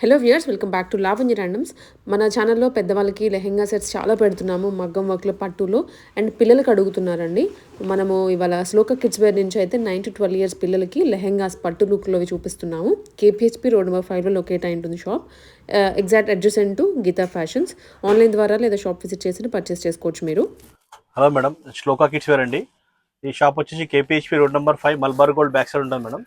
Hello viewers welcome back to Lavanya randoms మన ఛానల్లో పెద్దవాళ్ళకి లెహెంగా సెట్స్ చాలా పెడుతున్నాము మగ్గం వర్క్లో పట్టులో అండ్ పిల్లలకి అడుగుతున్నారండి. మనము ఇవాళ శ్లోక కిడ్స్ వేర్ నుంచి అయితే నైన్ టు ట్వెల్వ్ ఇయర్స్ పిల్లలకి లెహెంగాస్ పట్టు లుక్లో చూపిస్తున్నాము. కేపీహెచ్పి రోడ్ నెంబర్ ఫైవ్లో లొకేట్ అయి ఉంటుంది shop exact address to Geetha fashions online ద్వారా లేదా షాప్ విజిట్ చేసి పర్చేస్ చేసుకోవచ్చు మీరు. Hello madam Shloka kids wear అండి. ఈ షాప్ వచ్చేసి KPHP road number five Malabar gold back side ఉంటుంది madam.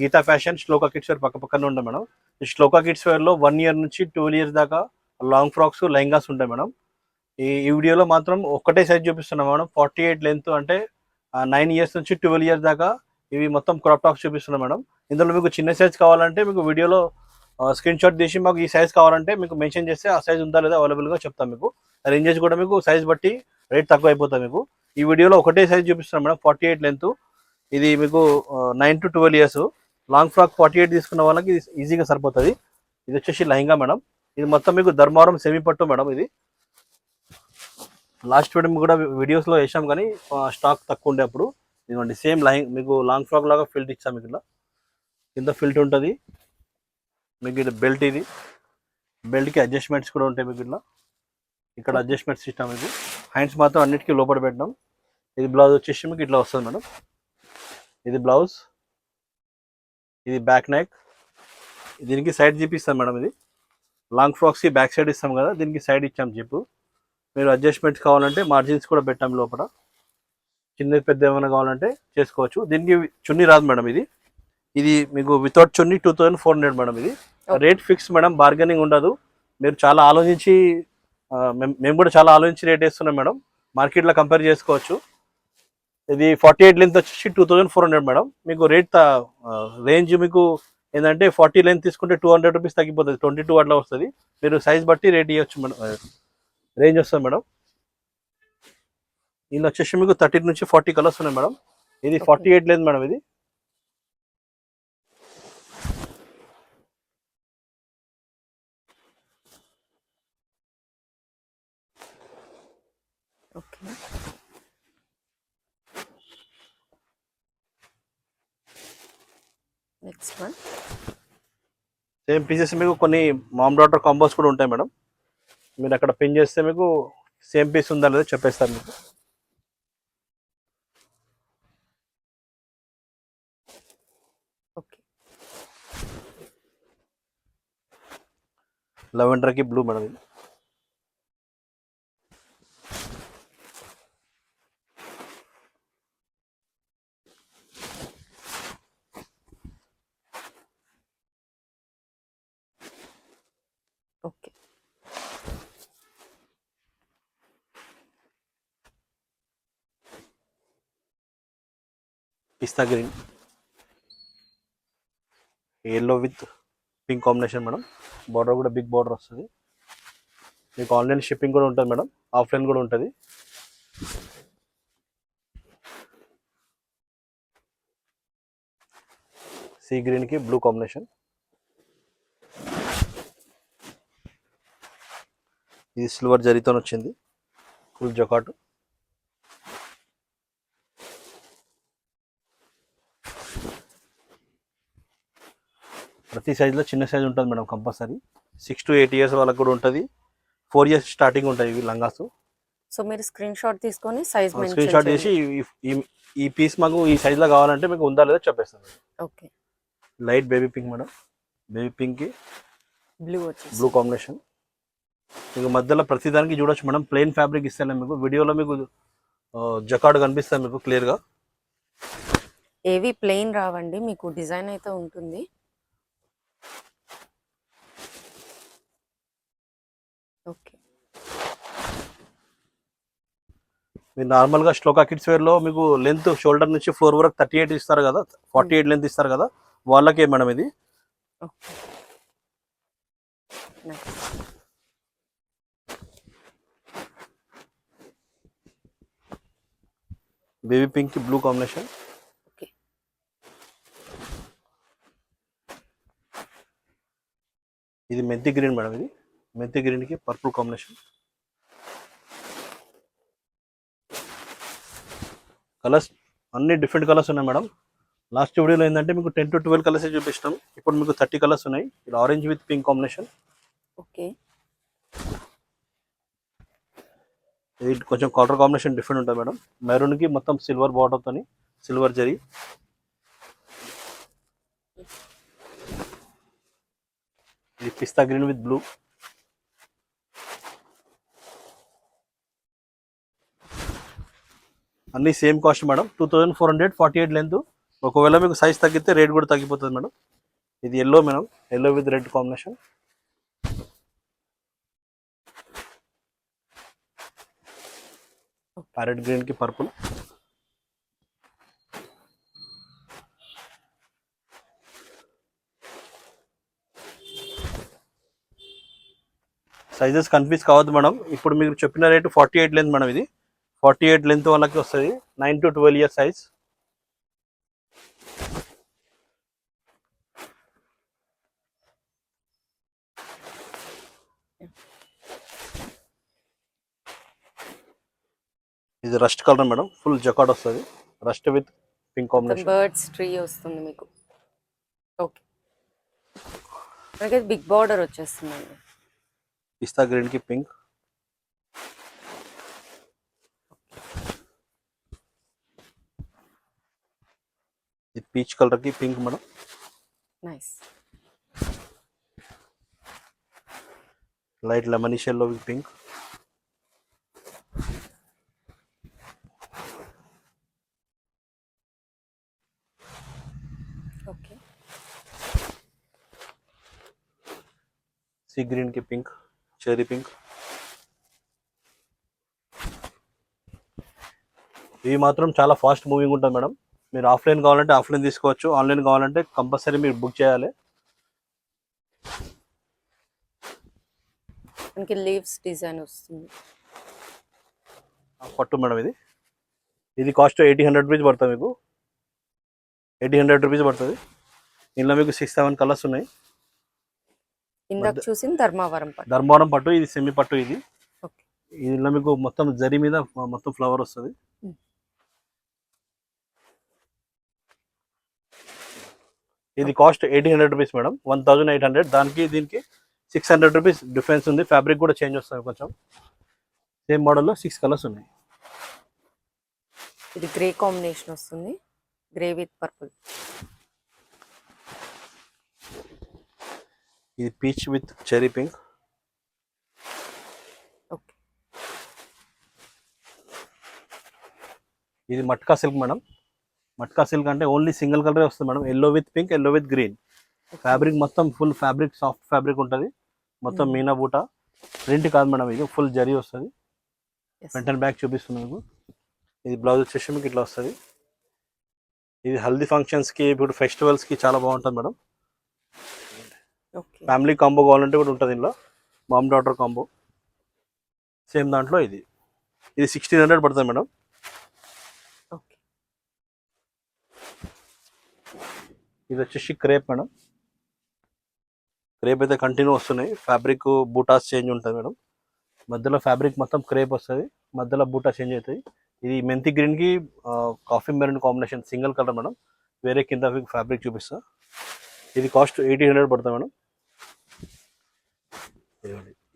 Geetha fashion Shloka kids wear పక్క పక్కన ఉంటుంది మేడం. ఈ శ్లోకా కిడ్స్ వేర్లో వన్ ఇయర్ నుంచి ట్వెల్వ్ ఇయర్స్ దాకా లాంగ్ ఫ్రాక్స్ లెహంగాస్ ఉంటాయి మేడం. ఈ ఈ వీడియోలో మాత్రం ఒక్కటే సైజ్ చూపిస్తున్నాం మేడం. ఫార్టీ ఎయిట్ లెంత్ అంటే నైన్ ఇయర్స్ నుంచి ట్వెల్వ్ ఇయర్స్ దాకా ఇవి మొత్తం క్రాప్ టాప్స్ చూపిస్తున్నాం మేడం. ఇందులో మీకు చిన్న సైజ్ కావాలంటే మీకు వీడియోలో స్క్రీన్ షాట్ తీసి మాకు ఈ సైజ్ కావాలంటే మీకు మెన్షన్ చేస్తే ఆ సైజ్ ఉందా లేదా అవైలబుల్గా చెప్తాం మీకు. రేంజెస్ కూడా మీకు సైజ్ బట్టి రేట్ తక్కువ అయిపోతాయి మీకు. ఈ వీడియోలో ఒకటే సైజ్ చూపిస్తున్నాం మేడం ఫార్టీ ఎయిట్ లెంత్ ఇది మీకు nine to twelve years long frock forty eight తీసుకున్న వాళ్ళకి ఇది ఈజీగా సరిపోతుంది. ఇది వచ్చేసి లహంగా మేడం. ఇది మొత్తం మీకు ధర్మవరం సెమీ పట్టు మేడం ఇది. లాస్ట్ వీడియో కూడా వీడియోస్లో వేసాం కానీ స్టాక్ తక్కువ ఉండే అప్పుడు. ఇదిగోండి సేమ్ లైన్ మీకు లాంగ్ ఫ్రాక్ లాగా ఫిల్ట్ ఇచ్చాం మీకు ఇలా. కింద ఫిల్ట్ ఉంటుంది. మీకు ఇది బెల్ట్ ఇది. బెల్ట్కి అడ్జస్ట్మెంట్స్ కూడా ఉంటాయి మీకు ఇట్లా ఇక్కడ అడ్జస్ట్మెంట్స్ ఇస్తాం మీకు హ్యాండ్స్ మాత్రం అన్నిటికీ లోపల పెట్టినాం ఇది బ్లౌజ్ వచ్చేసి మీకు ఇట్లా వస్తుంది మేడం. ఇది బ్లౌజ్ ఇది బ్యాక్ నెక్ దీనికి సైడ్ జిప్ ఇస్తాం మేడం ఇది. లాంగ్ ఫ్రాక్స్కి బ్యాక్ సైడ్ ఇస్తాం కదా దీనికి సైడ్ ఇచ్చాం జిప్ మీరు అడ్జస్ట్మెంట్స్ కావాలంటే మార్జిన్స్ కూడా పెట్టాం లోపల. చిన్నది పెద్ద ఏమైనా కావాలంటే చేసుకోవచ్చు. దీనికి చున్నీ రాదు మేడం ఇది. ఇది మీకు without chunni two thousand four hundred madam ఇది. రేట్ ఫిక్స్ మేడం బార్గెనింగ్ ఉండదు. మీరు చాలా ఆలోచించి మేము కూడా చాలా ఆలోచించి రేట్ వేస్తున్నాం మేడం. మార్కెట్లో కంపేర్ చేసుకోవచ్చు. ఇది ఫార్టీ ఎయిట్ లెంత్ వచ్చేసి two thousand four hundred madam. మీకు రేట్ రేంజ్ మీకు ఏంటంటే ఫార్టీ లెంత్ తీసుకుంటే టూ హండ్రెడ్ రూపీస్ తగ్గిపోతుంది. ట్వంటీ టూ అట్లా వస్తుంది. మీరు సైజ్ బట్టి రేట్ ఇవ్వచ్చు మేడం. రేంజ్ వస్తుంది మేడం. ఇందులో వచ్చేసి మీకు థర్టీ నుంచి ఫార్టీ కలర్స్ ఉన్నాయి మేడం. ఇది. ఫార్టీ ఎయిట్ లేదు మేడం ఇది. Okay. Next one same pieces మీకు కొన్ని మామ్ డాటర్ కాంబోస్ కూడా ఉంటాయి మేడం. మీరు అక్కడ పిన్ చేస్తే మీకు సేమ్ పీస్ ఉందా లేదో చెప్పేస్తారు మీకు. ఓకే. లెవెండర్కి బ్లూ మేడం ఇది okay pista green. Yellow with pink combination madam border కూడా బిగ్ బార్డర్ వస్తుంది. మీకు ఆన్లైన్ షిప్పింగ్ కూడా ఉంటుంది మేడం ఆఫ్లైన్ కూడా ఉంటుంది. సీ గ్రీన్కి బ్లూ కాంబినేషన్ ఇది సిల్వర్ జరీతో వచ్చింది. ఫుల్ జొకాటు ప్రతి సైజులో చిన్న సైజ్ ఉంటుంది madam compulsory six to eight years వాళ్ళకి కూడా ఉంటుంది. ఫోర్ ఇయర్స్ స్టార్టింగ్ ఉంటాయి ఇవి లంగాస్. సో మీరు స్క్రీన్ షాట్ తీసుకొని సైజ్ స్క్రీన్ షాట్ చేసి ఈ- పీస్ మాకు ఈ సైజులో కావాలంటే మీకు ఉందా లేదో చెప్పేస్తాను. Okay. Light baby pink madam baby పింక్కి బ్లూ బ్లూ కాంబినేషన్ మీకు మధ్యలో ప్రతి దానికి చూడొచ్చు మేడం ప్లెయిన్ ఫ్యాబ్రిక్ ఇస్తాను మీకు. వీడియోలో మీకు జకాడ్ కనిపిస్తుంది మీకు క్లియర్గా ఏవి ప్లెయిన్ రావండి. మీకు డిజైన్ అయితే ఉంటుంది. ఓకే. మీరు నార్మల్గా శ్లోకా కిడ్స్ వేర్లో మీకు లెంత్ షోల్డర్ నుంచి ఫ్లోర్ వరకు థర్టీ ఎయిట్ ఇస్తారు కదా ఫార్టీ ఎయిట్ లెంత్ ఇస్తారు కదా వాళ్ళకే మేడం ఇది. Baby pink blue combination. Okay. ఇది మెంతి గ్రీన్ మేడం ఇది. మెంతి గ్రీన్కి పర్పుల్ కాంబినేషన్. కలర్స్ అన్ని డిఫరెంట్ కలర్స్ ఉన్నాయి మేడం. లాస్ట్ వీడియోలో ఏంటంటే మీకు టెన్ టు ట్వెల్వ్ కలర్స్ చూపిస్తాం. ఇప్పుడు మీకు థర్టీ కలర్స్ ఉన్నాయి. ఇలా orange with pink combination. Okay. ఇది కొంచెం కలర్ కాంబినేషన్ డిఫరెంట్ ఉంటుంది మేడం. మెరూన్కి మొత్తం సిల్వర్ బార్డర్ తోని సిల్వర్ జరీ. ఇది పిస్తా గ్రీన్ విత్ బ్లూ. అన్ని same cost madam. Two thousand four hundred forty eight length ఒకవేళ మీకు సైజ్ తగ్గితే రేట్ కూడా తగ్గిపోతుంది మేడం. ఇది yellow madam. Yellow with red combination parrot గ్రీన్కి పర్పుల్ సైజెస్ కన్ఫ్యూజ్ కావద్దు మేడం. ఇప్పుడు మీరు చెప్పిన rate forty eight length madam ఇది. ఫార్టీ ఎయిట్ లెంత్ వాళ్ళకి వస్తుంది. Nine to twelve year size. ఇది rust colour madam. Full jacquard వస్తుంది. Rust with pink combination. Birds tree వస్తుంది మీకు. ఓకే. మనకి బిగ్ బార్డర్ వచ్చేస్తుందండి. పిస్తా గ్రీన్కి పింక్. ఇది పీచ్ కలర్కి pink madam nice light lemon షెల్లో with pink okay sea గ్రీన్కి పింక్ చెరీ పింక్ ఇవి మాత్రం చాలా ఫాస్ట్ మూవింగ్ ఉంటుంది మేడం మీరు ఆఫ్లైన్ కావాలంటే ఆఫ్లైన్ తీసుకోవచ్చు. ఆన్లైన్ కావాలంటే కంపల్సరీ మీరు బుక్ చేయాలి. మనకి లీవ్స్ డిజైన్ వస్తుంది. పట్టు మేడం ఇది. ఇది కాస్ట్ ఎయిటీ హండ్రెడ్ రూపీస్ పడుతుంది మీకు. ఎయిటీ హండ్రెడ్ రూపీస్ పడుతుంది. ఇందులో మీకు సిక్స్ సెవెన్ కలర్స్ ఉన్నాయి. ఇందాక చూసిన ధర్మావరం పట్టు. ధర్మవరం పట్టు ఇది సెమీ పట్టు ఇది. ఇందులో మీకు మొత్తం జరి మీద మొత్తం ఫ్లవర్ వస్తుంది. ఇది cost eighty hundred rupees madam one thousand eight hundred దానికి దీనికి సిక్స్ హండ్రెడ్ రూపీస్ డిఫరెన్స్ ఉంది. ఫ్యాబ్రిక్ కూడా చేంజ్ వస్తుంది కొంచెం. సేమ్ మోడల్లో సిక్స్ కలర్స్ ఉన్నాయి. ఇది గ్రే కాంబినేషన్ వస్తుంది. గ్రే విత్ పర్పుల్ ఇది peach with cherry pink okay ఇది matka silk madam matka silk అంటే ఓన్లీ సింగిల్ కలర్ వస్తుంది madam. Yellow with pink yellow with green fabric మొత్తం ఫుల్ ఫ్యాబ్రిక్ సాఫ్ట్ ఫ్యాబ్రిక్ ఉంటుంది. మొత్తం Mm. మీనా బూట. ప్రింట్ కాదు madam ఇది. Full zari వస్తుంది. అండ్ బ్యాక్ చూపిస్తుంది మీకు. ఇది బ్లౌజ్ వచ్చేసి మీకు ఇట్లా వస్తుంది. ఇది హల్దీ ఫంక్షన్స్కి ఇప్పుడు ఫెస్టివల్స్కి చాలా బాగుంటుంది మేడం. ఫ్యామిలీ కాంబో కావాలంటే కూడా ఉంటుంది ఇందులో. మామ్ డాటర్ కాంబో సేమ్ దాంట్లో ఇది. ఇది సిక్స్టీన్ హండ్రెడ్ పడుతుంది మేడం. ఇది వచ్చేసి క్రేప్ మేడం. క్రేప్ అయితే కంటిన్యూ వస్తున్నాయి. ఫ్యాబ్రిక్ బూటాస్ చేంజ్ ఉంటుంది మేడం. మధ్యలో ఫ్యాబ్రిక్ మొత్తం క్రేప్ వస్తుంది. మధ్యలో బూటా చేంజ్ అవుతాయి ఇది మెంతి గ్రీన్కి coffee maroon combination single colour madam. వేరే కింద ఫ్యాబ్రిక్ చూపిస్తా. ఇది కాస్ట్ ఎయిటీ హండ్రెడ్ పడుతుంది మేడం.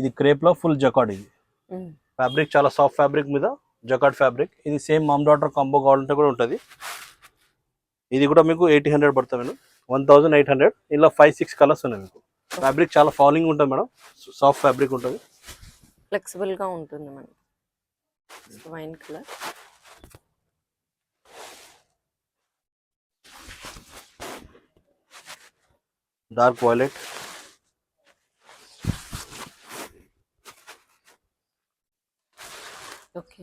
ఇది క్రేప్లో ఫుల్ జకాడ్ ఇది. ఫ్యాబ్రిక్ చాలా సాఫ్ట్ ఫ్యాబ్రిక్ మీద జకాట్ ఫ్యాబ్రిక్. ఇది సేమ్ మామ్ డాటర్ కాంబో కావాలంటే కూడా ఉంటుంది. ఇది కూడా మీకు ఎయిటీ హండ్రెడ్ పడుతుంది madam. One thousand eight hundred ఇలా ఫైవ్ సిక్స్ కలర్స్ ఉన్నాయి మీకు. ఫ్యాబ్రిక్ చాలా ఫాలింగ్ ఉంటుంది మేడం. సాఫ్ట్ ఫ్యాబ్రిక్ ఉంటుంది. ఫ్లెక్సిబుల్గా ఉంటుంది మనకి wine colour dark violet okay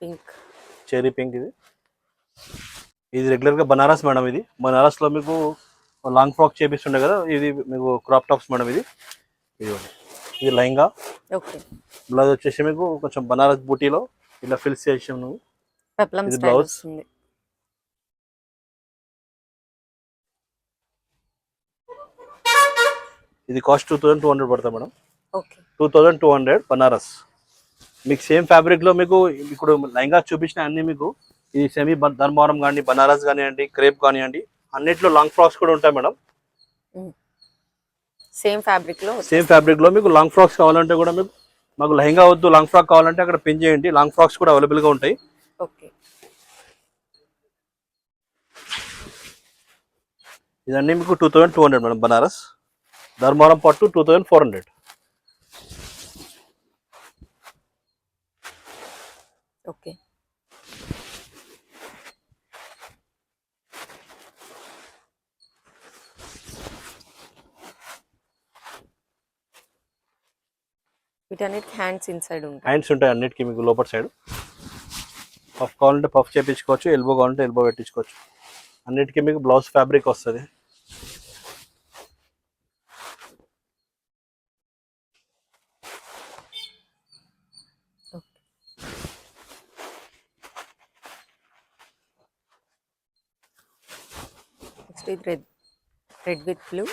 pink cherry pink ఇది. ఇది రెగ్యులర్గా బనారస్ మేడం ఇది. బనారస్లో మీకు లాంగ్ ఫ్రాక్ చేపిస్తుండే కదా ఇది మీకు క్రాప్ టాప్స్ మేడం ఇది. ఇది. ఇది లెహంగా. ఓకే. బ్లౌజ్ వచ్చేసి మీకు కొంచెం బనారస్ బూటీలో ఇలా ఫిల్స్ చేసాము పెప్లం ఇది. వస్తుంది. ఇది cost two thousand two hundred పడుతుంది madam. Okay. Two thousand two hundred Banaras. మీకు సేమ్ ఫ్యాబ్రిక్లో మీకు ఇప్పుడు లెహంగా చూపించిన అన్ని మీకు ఈ సెమీ ధర్మవరం కానీ బనారస్ కానివ్వండి క్రేప్ కానివ్వండి అన్నిట్లో లాంగ్ ఫ్రాక్స్ కూడా ఉంటాయి మేడం. సేమ్ ఫ్యాబ్రిక్లో సేమ్ ఫ్యాబ్రిక్లో మీకు లాంగ్ ఫ్రాక్స్ కావాలంటే కూడా మీకు మాకు లెహంగా వద్దు లాంగ్ ఫ్రాక్ కావాలంటే అక్కడ పిన్ చేయండి లాంగ్ ఫ్రాక్స్ కూడా అవైలబుల్గా ఉంటాయి. ఓకే. ఇదన్నీ మీకు two thousand two hundred madam Banaras. Dharmavaram పట్టు two thousand four hundred okay. వీటన్నిటికి హ్యాండ్స్ ఇన్సైడ్ ఉంటాయి. హ్యాండ్స్ ఉంటాయి అన్నిటికీ మీకు లోపల సైడ్. పఫ్ కావాలంటే పఫ్ చేపించుకోవచ్చు ఎల్బో కావాలంటే ఎల్బో పెట్టించుకోవచ్చు. అన్నిటికీ మీకు బ్లౌజ్ ఫ్యాబ్రిక్ వస్తుంది. Next red red with blue